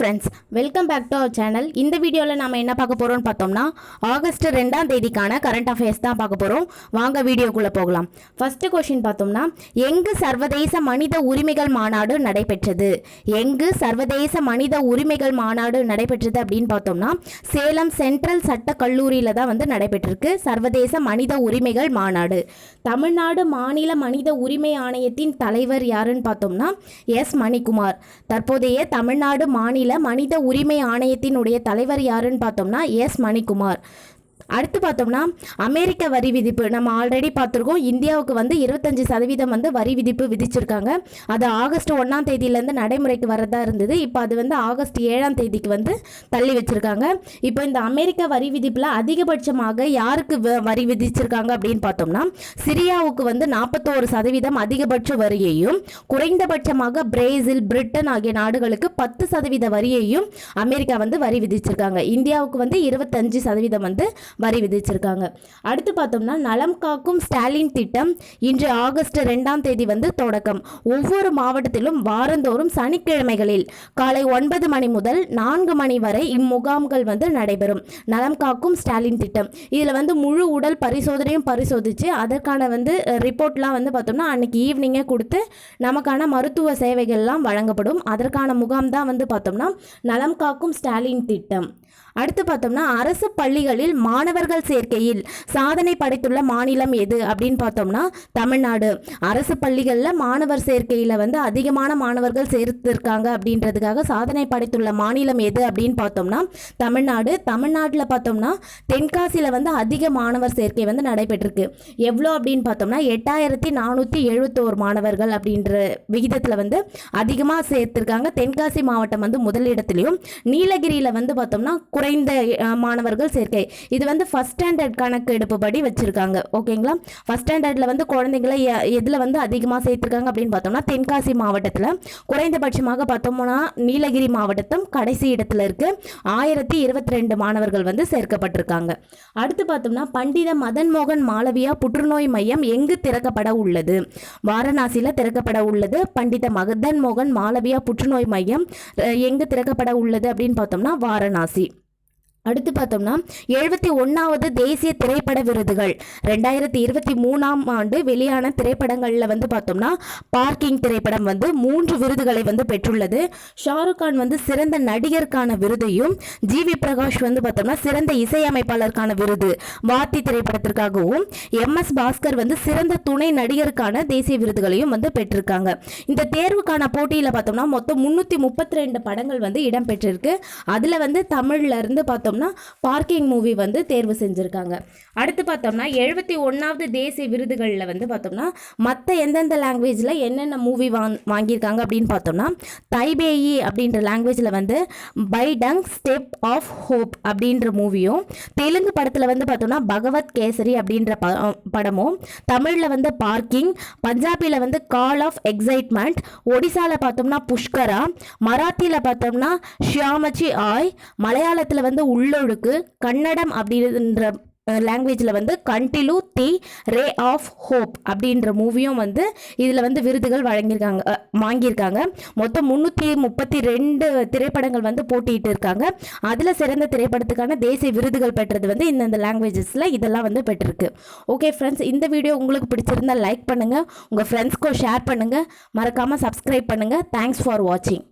Friends welcome back to our channel இந்த வீடியோவில் நம்ம என்ன பார்க்க போகிறோம்னு பார்த்தோம்னா ஆகஸ்ட் ரெண்டாம் தேதிக்கான கரண்ட் அஃபேர்ஸ் தான் பார்க்க போகிறோம் வாங்க வீடியோக்குள்ளே போகலாம். ஃபஸ்ட்டு கொஷின் பார்த்தோம்னா எங்கு சர்வதேச மனித உரிமைகள் மாநாடு நடைபெற்றது? எங்கு சர்வதேச மனித உரிமைகள் மாநாடு நடைபெற்றது அப்படின்னு பார்த்தோம்னா சேலம் சென்ட்ரல் சட்ட கல்லூரியில் தான் வந்து நடைபெற்றிருக்கு சர்வதேச மனித உரிமைகள் மாநாடு. தமிழ்நாடு மாநில மனித உரிமை ஆணையத்தின் தலைவர் யாருன்னு பார்த்தோம்னா எஸ் மணிக்குமார். தற்போதைய தமிழ்நாடு மாநில மனித உரிமை ஆணையத்தினுடைய தலைவர் யாருன்னு பார்த்தோம்னா எஸ் மணிக்குமார். அடுத்து பார்த்தோம்னா அமெரிக்க வரி விதிப்பு. நம்ம ஆல்ரெடி பார்த்துருக்கோம். இந்தியாவுக்கு வந்து இருபத்தஞ்சு சதவீதம் வந்து வரி விதிப்பு விதிச்சிருக்காங்க. அது ஆகஸ்ட் ஒன்றாம் தேதியிலேருந்து நடைமுறைக்கு வரதா இருந்தது. இப்போ அது வந்து ஆகஸ்ட் ஏழாம் தேதிக்கு வந்து தள்ளி வச்சிருக்காங்க. இப்போ இந்த அமெரிக்க வரி விதிப்பில் அதிகபட்சமாக யாருக்கு வ- வரி விதிச்சிருக்காங்க அப்படின்னு பார்த்தோம்னா சிரியாவுக்கு வந்து நாற்பத்தோரு சதவீதம் அதிகபட்ச வரியையும் குறைந்தபட்சமாக பிரேசில் பிரிட்டன் ஆகிய நாடுகளுக்கு பத்து சதவீத வரியையும் அமெரிக்கா வந்து வரி விதிச்சிருக்காங்க. இந்தியாவுக்கு வந்து இருபத்தஞ்சு சதவீதம் வந்து வரி விதிச்சிருக்காங்க. அடுத்து பார்த்தோம்னா நலம் காக்கும் ஸ்டாலின் திட்டம் இன்று ஆகஸ்ட் ரெண்டாம் தேதி வந்து தொடக்கம். ஒவ்வொரு மாவட்டத்திலும் வாரந்தோறும் சனிக்கிழமைகளில் காலை ஒன்பது மணி முதல் நான்கு மணி வரை இம்முகாம்கள் வந்து நடைபெறும். நலம் காக்கும் ஸ்டாலின் திட்டம். இதில் வந்து முழு உடல் பரிசோதனையும் பரிசோதித்து அதற்கான வந்து ரிப்போர்ட்லாம் வந்து பார்த்தோம்னா அன்னைக்கு ஈவினிங்கே கொடுத்து நமக்கான மருத்துவ சேவைகள்லாம் வழங்கப்படும். அதற்கான முகாம் தான் வந்து பார்த்தோம்னா நலம் காக்கும் ஸ்டாலின் திட்டம். அடுத்து பார்த்தோம்னா அரசு பள்ளிகளில் மாணவர்கள் சேர்க்கையில் சாதனை படைத்துள்ள மாநிலம் எது அப்படின்னு பார்த்தோம்னா தமிழ்நாடு. அரசு பள்ளிகளில் மாணவர் சேர்க்கையில் வந்து அதிகமான மாணவர்கள் சேர்த்திருக்காங்க அப்படின்றதுக்காக சாதனை படைத்துள்ள மாநிலம் எது அப்படின்னு பார்த்தோம்னா தமிழ்நாடு. தமிழ்நாட்டில் பார்த்தோம்னா தென்காசியில் வந்து அதிக மாணவர் சேர்க்கை வந்து நடைபெற்றிருக்கு. எவ்வளோ அப்படின்னு பார்த்தோம்னா எட்டாயிரத்தி நானூற்றி எழுபத்தோரு மாணவர்கள் அப்படின்ற விகிதத்தில் வந்து அதிகமாக சேர்த்திருக்காங்க. தென்காசி மாவட்டம் வந்து முதலிடத்துலையும் நீலகிரியில் வந்து பார்த்தோம்னா குறைந்த மாணவர்கள் சேர்க்கை. இது வந்து ஃபஸ்ட் ஸ்டாண்டர்ட் கணக்கு எடுப்புப்படி வச்சுருக்காங்க. ஓகேங்களா ஃபஸ்ட் ஸ்டாண்டர்டில் வந்து குழந்தைங்களை எ- எதில் வந்து அதிகமாக சேர்த்துருக்காங்க அப்படின்னு பார்த்தோம்னா தென்காசி மாவட்டத்தில். குறைந்தபட்சமாக பார்த்தோம்னா நீலகிரி மாவட்டத்தும் கடைசி இடத்துல இருக்கு. ஆயிரத்தி இருபத்தி ரெண்டு மாணவர்கள் வந்து சேர்க்கப்பட்டிருக்காங்க. அடுத்து பார்த்தோம்னா பண்டித மதன் மோகன் மாளவியா புற்றுநோய் மையம் எங்கு திறக்கப்பட உள்ளது? வாரணாசியில் திறக்கப்பட உள்ளது. பண்டித மதன் மோகன் மாளவியா புற்றுநோய் மையம் எங்கு திறக்கப்பட உள்ளது அப்படின்னு பார்த்தோம்னா வாரணாசி. அடுத்து பார்த்தோம்னா எழுபத்தி ஒன்றாவது தேசிய திரைப்பட விருதுகள். ரெண்டாயிரத்தி இருபத்தி மூணாம் ஆண்டு வெளியான திரைப்படங்களில் வந்து பார்த்தோம்னா பார்க்கிங் திரைப்படம் வந்து மூன்று விருதுகளை வந்து பெற்றுள்ளது. ஷாருக் கான் வந்து சிறந்த நடிகருக்கான விருதையும் ஜி வி பிரகாஷ் வந்து பார்த்தோம்னா சிறந்த இசையமைப்பாளருக்கான விருது வாத்தி திரைப்படத்திற்காகவும் எம் எஸ் பாஸ்கர் வந்து சிறந்த துணை நடிகருக்கான தேசிய விருதுகளையும் வந்து பெற்றிருக்காங்க. இந்த தேர்வுக்கான போட்டியில் பார்த்தோம்னா மொத்தம் முந்நூற்றி முப்பத்தி ரெண்டு படங்கள் வந்து இடம்பெற்றிருக்கு. அதில் வந்து தமிழ்ல இருந்து பார்த்தோம்னா பார்க்கிங் மூவி வந்து தேர்வு செஞ்சுருக்காங்க. அடுத்து பார்த்தோம்னா எழுபத்தி ஒன்றாவது தேசிய விருதுகளில் வந்து பார்த்தோம்னா மற்ற எந்தெந்த லாங்குவேஜில் என்னென்ன மூவி வாங் வாங்கியிருக்காங்க அப்படின்னு பார்த்தோம்னா தைபேயி அப்படின்ற லாங்குவேஜில் வந்து பைடங் ஸ்டெப் ஆஃப் ஹோப் அப்படின்ற மூவியும் தெலுங்கு படத்தில் வந்து பார்த்தோம்னா பகவத் கேசரி அப்படின்ற ப படமும் தமிழில் வந்து பார்க்கிங் பஞ்சாபியில் வந்து கால் ஆஃப் எக்ஸைட்மெண்ட் ஒடிசாவில் பார்த்தோம்னா புஷ்கரா மராத்தியில் பார்த்தோம்னா ஷியாமச்சி ஆய் மலையாளத்தில் வந்து உள்ளொழுக்கு கன்னடம் அப்படின்ற லாங்குவேஜில் வந்து கண்டிலு தி ரே ஆஃப் ஹோப் அப்படின்ற மூவியும் வந்து இதில் வந்து விருதுகள் வழங்கியிருக்காங்க வாங்கியிருக்காங்க. மொத்தம் முந்நூற்றி முப்பத்தி ரெண்டு திரைப்படங்கள் வந்து போட்டியிட்டு இருக்காங்க. அதில் சிறந்த திரைப்படத்துக்கான தேசிய விருதுகள் பெற்றது வந்து இந்தந்த லாங்குவேஜஸில் இதெல்லாம் வந்து பெற்றிருக்கு. ஓகே ஃப்ரெண்ட்ஸ் இந்த வீடியோ உங்களுக்கு பிடிச்சிருந்தா லைக் பண்ணுங்கள் உங்கள் ஃப்ரெண்ட்ஸ்க்கும் ஷேர் பண்ணுங்கள் மறக்காமல் சப்ஸ்கிரைப் பண்ணுங்கள் தேங்க்ஸ் ஃபார் வாட்சிங்